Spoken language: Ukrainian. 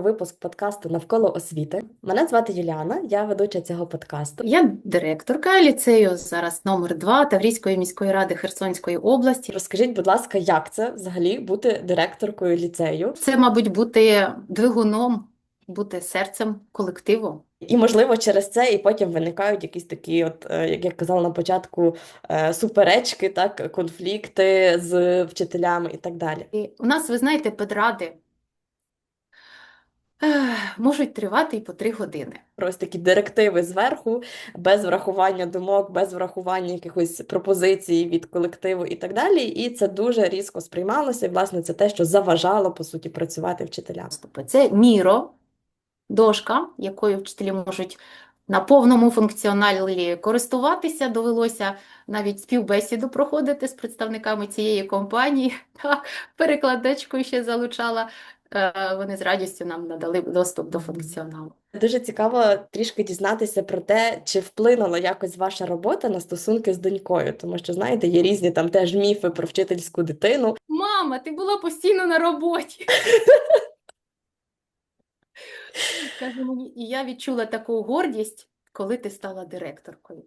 Випуск подкасту навколо освіти. Мене звати Юліана, я ведуча цього подкасту. Я директорка ліцею зараз номер 2 Таврійської міської ради Херсонської області. Розкажіть, будь ласка, як це взагалі бути директоркою ліцею? Це, мабуть, бути двигуном, бути серцем колективу. І, можливо, через це і потім виникають якісь такі, от, е, як я казала на початку, е, суперечки, так, конфлікти з вчителями і так далі. І у нас, ви знаєте, педради можуть тривати і по три години. Ось такі директиви зверху, без врахування думок, без врахування якихось пропозицій від колективу і так далі. І це дуже різко сприймалося. І, власне, це те, що заважало, по суті, працювати вчителям. Це Міро, дошка, якою вчителі можуть на повному функціоналі користуватися. Довелося навіть співбесіду проходити з представниками цієї компанії. Так, перекладачку ще залучала. Е, Вони з радістю нам надали доступ до функціоналу. Дуже цікаво трішки дізнатися про те, чи вплинула якось ваша робота на стосунки з донькою, тому що, знаєте, є різні там теж міфи про вчительську дитину. Мама, ти була постійно на роботі. Каже мені, і я відчула таку гордість, коли ти стала директоркою.